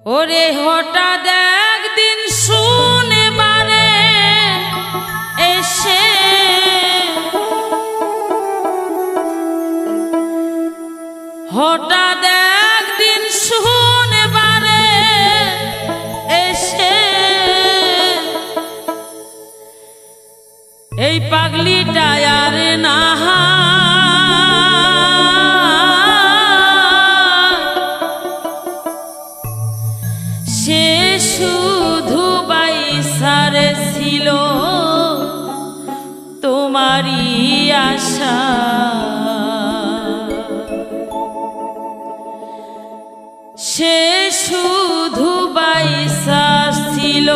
ওরে হঠাৎ একদিন শুনে বারে এসে হঠাৎ একদিন শুনে বারে এসে এই পাগলিটা আর না তোমারি আশা। সে শুধু বাইসা ছিল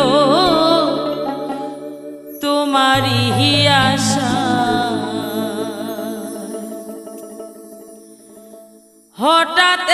তোমারি আশা। হঠাৎ